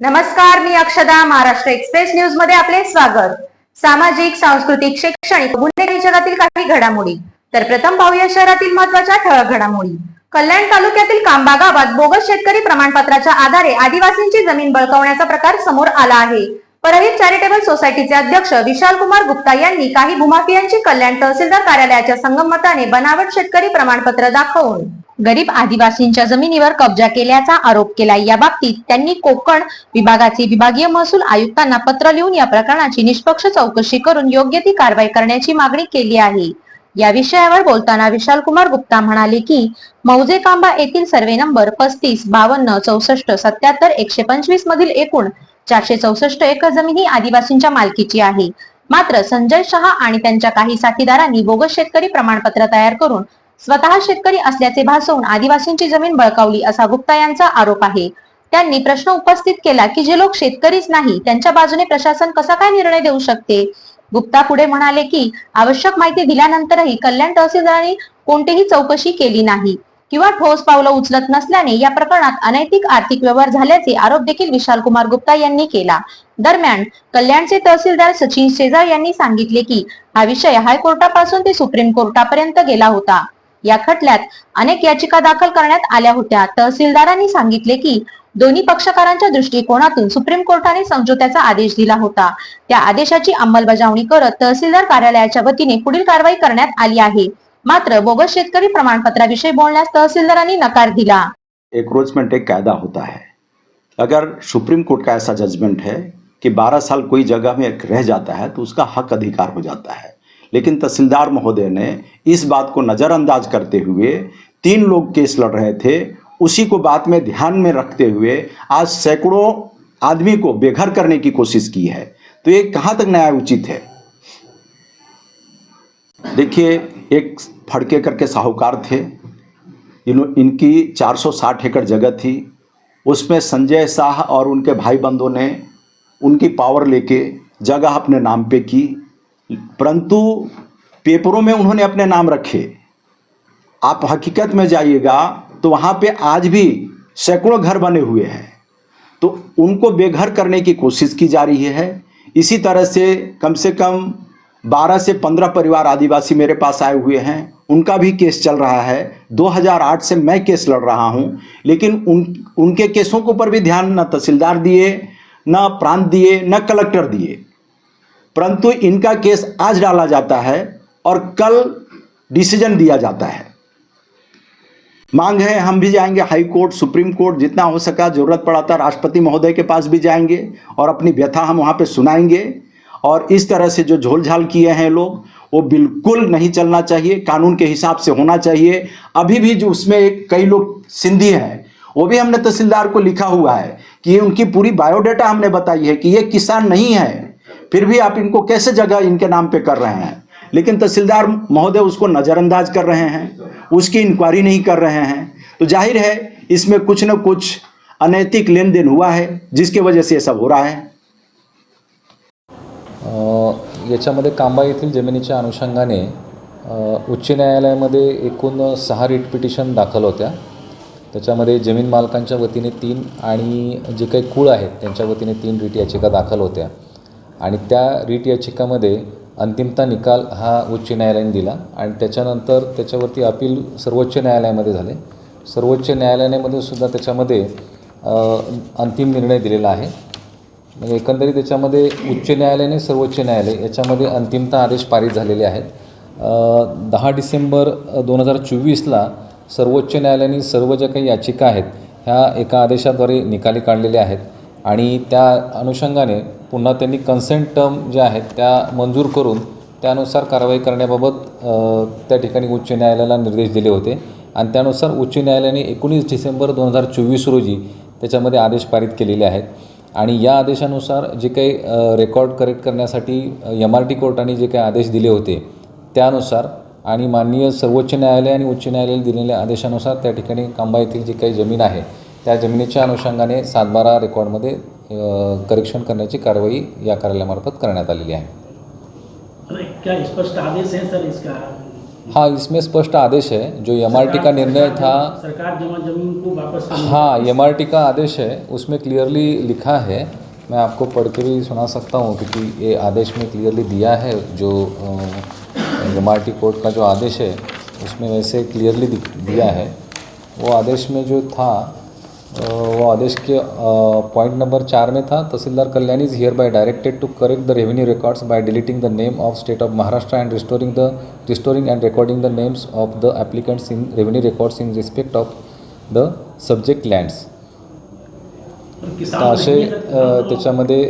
नमस्कार मी अक्षदा महाराष्ट्र एक्सप्रेस न्यूजमध्ये आपले स्वागत. सामाजिक सांस्कृतिक शैक्षणिक गुन्हेगारी जगातील काही घडामोडी. तर प्रथम पाहूया शहरातील महत्त्वाच्या ठळक घडामोडी. कल्याण तालुक्यातील कांबा गावात बोगस शेतकरी प्रमाणपत्राच्या आधारे आदिवासींची जमीन बळकावण्याचा प्रकार समोर आला आहे. परहित चॅरिटेबल सोसायटीचे अध्यक्ष विशाल कुमार गुप्ता यांनी काही भूमाफियांची कल्याण तहसीलदार कार्यालयाच्या संगमताने बनावट शेतकरी प्रमाणपत्र दाखवून गरीब आदिवासींच्या जमिनीवर कब्जा केल्याचा आरोप केला या बाबतीत त्यांनी कोकण विभागाचे विभागीय महसूल आयुक्तांना पत्र लिहून या प्रकरणाची निष्पक्ष चौकशी करून योग्य ती कारवाई करण्याची मागणी केली आहे. या विषयावर बोलताना विशाल कुमार गुप्ता म्हणाले की मौजे कांबा येथील सर्वे नंबर पस्तीस बावन्न चौसष्ट सत्याहत्तर एकशे पंचवीस मधील एकूण चारशे चौसष्ट एकर जमीन ही आदिवासींच्या मालकीची आहे. मात्र संजय शहा आणि त्यांच्या काही साथीदारांनी बोगस शेतकरी प्रमाणपत्र तयार करून स्वतः शेतकरी असल्याचे भासवून आदिवासींची जमीन बळकावली असा गुप्ता यांचा आरोप आहे. त्यांनी प्रश्न उपस्थित केला की जे लोक शेतकरीच नाही त्यांच्या बाजूने प्रशासन कसा काय निर्णय देऊ शकते? गुप्ता पुढे म्हणाले की आवश्यक माहिती दिल्यानंतरही कल्याण तहसीलदारांनी कोणतीही चौकशी केली नाही किंवा ठोस पावलं उचलत नसल्याने या प्रकरणात अनैतिक आर्थिक व्यवहार झाल्याचे आरोप देखील विशाल कुमार गुप्ता यांनी केला. दरम्यान कल्याणचे तहसीलदार सचिन शेजार यांनी सांगितले की हा विषय हायकोर्टापासून ते सुप्रीम कोर्टापर्यंत गेला होता. या खटल्यात अनेक याचिका दाखल करण्यात आल्या होत्या. तहसीलदारांनी सांगितले की दोन्ही पक्षकारांच्या दृष्टिकोनातून सुप्रीम कोर्टाने समझोत्याचा आदेश दिला होता. त्या आदेशाची अंमलबजावणी करत तहसीलदार कार्यालयाच्या वतीने पुढील कारवाई करण्यात आली आहे. मात्र बोगस शेतकरी प्रमाणपत्राविषयी बोलण्यास तहसीलदारांनी नकार दिला. एक्रोचमेंट एक कायदा होता है. अगर सुप्रीम कोर्ट का ऐसा जजमेंट है कि 12 साल कोई जगह में रह जाता है तो उसका हक अधिकार हो जाता है। लेकिन तहसीलदार महोदय ने इस बात को नज़रअंदाज करते हुए तीन लोग केस लड़ रहे थे। उसी को बात में ध्यान में रखते हुए आज सैकड़ों आदमी को बेघर करने की कोशिश की है। तो ये कहाँ तक न्याय उचित है? देखिए, एक फड़के करके साहूकार थे। इन्हों, इनकी 460 एकड़ जगह थी। उसमें संजय शाह और उनके भाई बंधुओं ने उनकी पावर लेके जगह अपने नाम पे की। परंतु पेपरों में उन्होंने अपने नाम रखे। आप हकीकत में जाइएगा तो वहाँ पे आज भी सैकड़ों घर बने हुए हैं। तो उनको बेघर करने की कोशिश की जा रही है। इसी तरह से कम से कम 12 से 15 परिवार आदिवासी मेरे पास आए हुए हैं। उनका भी केस चल रहा है। 2008 से मैं केस लड़ रहा हूँ। लेकिन उन, उनके केसों के ऊपर भी ध्यान न तहसीलदार दिए, न प्रांत दिए, न कलेक्टर दिए। परंतु इनका केस आज डाला जाता है और कल डिसीज़न दिया जाता है। मांग है, हम भी जाएँगे हाई कोर्ट, सुप्रीम कोर्ट, जितना हो सका, ज़रूरत पड़ा था, राष्ट्रपति महोदय के पास भी जाएँगे और अपनी व्यथा हम वहाँ पे सुनाएँगे। और इस तरह से जो झोलझाल किए हैं लोग, वो बिल्कुल नहीं चलना चाहिए, कानून के हिसाब से होना चाहिए। अभी भी जो उसमें एक कई लोग सिंधी हैं, वो भी हमने तहसीलदार को लिखा हुआ है कि उनकी पूरी बायोडाटा हमने बताई है कि ये किसान नहीं है। फिर भी आप इनको कैसे जगह इनके नाम पे कर रहे हैं? लेकिन तहसीलदार महोदय उसको नज़रअंदाज कर रहे हैं उसकी इंक्वायरी नहीं कर रहे हैं। तो जाहिर है इसमें कुछ न कुछ अनैतिक लेन देन हुआ है जिसकी वजह से ये सब हो रहा है। याच्यामध्ये कांबा येथील जमिनीच्या अनुषंगाने उच्च न्यायालयामध्ये एकूण सहा रिट पिटिशन दाखल होत्या. त्याच्यामध्ये जमीन मालकांच्या वतीने तीन आणि जे काही कुळ आहेत त्यांच्या वतीने तीन रिट याचिका दाखल होत्या. आणि त्या रिट याचिकामध्ये अंतिमता निकाल हा उच्च न्यायालयाने दिला आणि त्याच्यानंतर त्याच्यावरती अपील सर्वोच्च न्यायालयामध्ये झाले. सर्वोच्च न्यायालयामध्ये सुद्धा त्याच्यामध्ये अंतिम निर्णय दिलेला आहे. म्हणजे एकंदरीत त्याच्यामध्ये उच्च न्यायालयाने सर्वोच्च न्यायालय याच्यामध्ये अंतिमता आदेश पारित झालेले आहेत. दहा डिसेंबर दोन हजार चोवीसला सर्वोच्च न्यायालयाने सर्व ज्या काही याचिका आहेत ह्या एका आदेशाद्वारे निकाली काढलेल्या आहेत. आणि त्या अनुषंगाने पुन्हा त्यांनी कन्सेंट टर्म ज्या आहेत त्या मंजूर करून त्यानुसार कारवाई करण्याबाबत त्या ठिकाणी उच्च न्यायालयाला निर्देश दिले होते. आणि त्यानुसार उच्च न्यायालयाने एकोणीस डिसेंबर दोन हजार चोवीस रोजी त्याच्यामध्ये आदेश पारित केलेले आहेत. आणि या आदेशानुसार जे काही रेकॉर्ड करेक्ट करण्यासाठी एम आर टी कोर्टाने जे काही आदेश दिले होते त्यानुसार आणि माननीय सर्वोच्च न्यायालय आणि उच्च न्यायालयाने दिलेल्या आदेशानुसार त्या ठिकाणी कांबा येथील जी काही जमीन आहे त्या जमिनीच्या अनुषंगाने सातबारा रेकॉर्डमध्ये करेक्शन करण्याची कारवाई या कार्यालयामार्फत करण्यात आलेली आहे. क्या स्पष्ट आदेश है सर इसका? हाँ इसमें स्पष्ट आदेश है जो एम आर टी का निर्णय था। सरकार जमा ज़मीन को वापस हाँ एमआरटी का आदेश है उसमें क्लियरली लिखा है। मैं आपको पढ़ के भी सुना सकता हूँ क्योंकि ये आदेश में क्लियरली दिया है जो एमआरटी कोर्ट का जो आदेश है उसमें वैसे क्लियरली दिया है। वो आदेश में जो था वो आदेश के पॉइंट नंबर चार में था Tahsildar Kalyan is hereby directed to correct the revenue records by deleting the name of state of Maharashtra and restoring the restoring and of the applicants in revenue records in respect of the subject lands. पण तर किसान असे त्याच्यामध्ये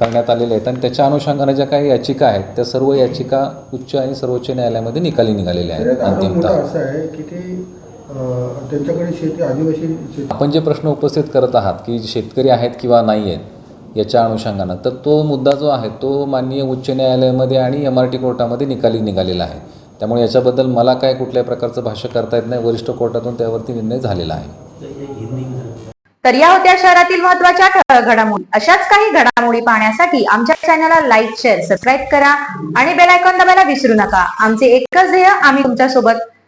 करण्यात आलेले आहेत. आणि त्याच्या अनुषंगाने ज्या काही याचिका आहेत त्या सर्व याचिका उच्च आणि सर्वोच्च न्यायालयामध्ये निकाली निघालेल्या आहेत. अंतिमतः असा आहे की ते अं, त्यांच्याकडे शेती आदिवासी शेती. आपण जे प्रश्न उपस्थित करत आहात की शेतकरी आहेत किंवा नाही आहेत याच्या अनुषंगानं तर तो मुद्दा जो आहे तो माननीय उच्च न्यायालयामध्ये आणि एम आर टी कोर्टामध्ये निकाली निघालेला आहे. त्यामुळे याच्याबद्दल मला काय कुठल्याही प्रकारचं भाष्य करता येत नाही वरिष्ठ कोर्टातून त्यावरती निर्णय झालेला आहे. तर या होत्या शहरातील महत्त्वाच्या घडामोडी. अशाच काही घडामोडी पाहण्यासाठी आमच्या चॅनलला लाईक शेअर सबस्क्राईब करा आणि बेल आयकॉन दाबायला विसरू नका. आमचे एकच ध्येय आम्ही तुमच्यासोबत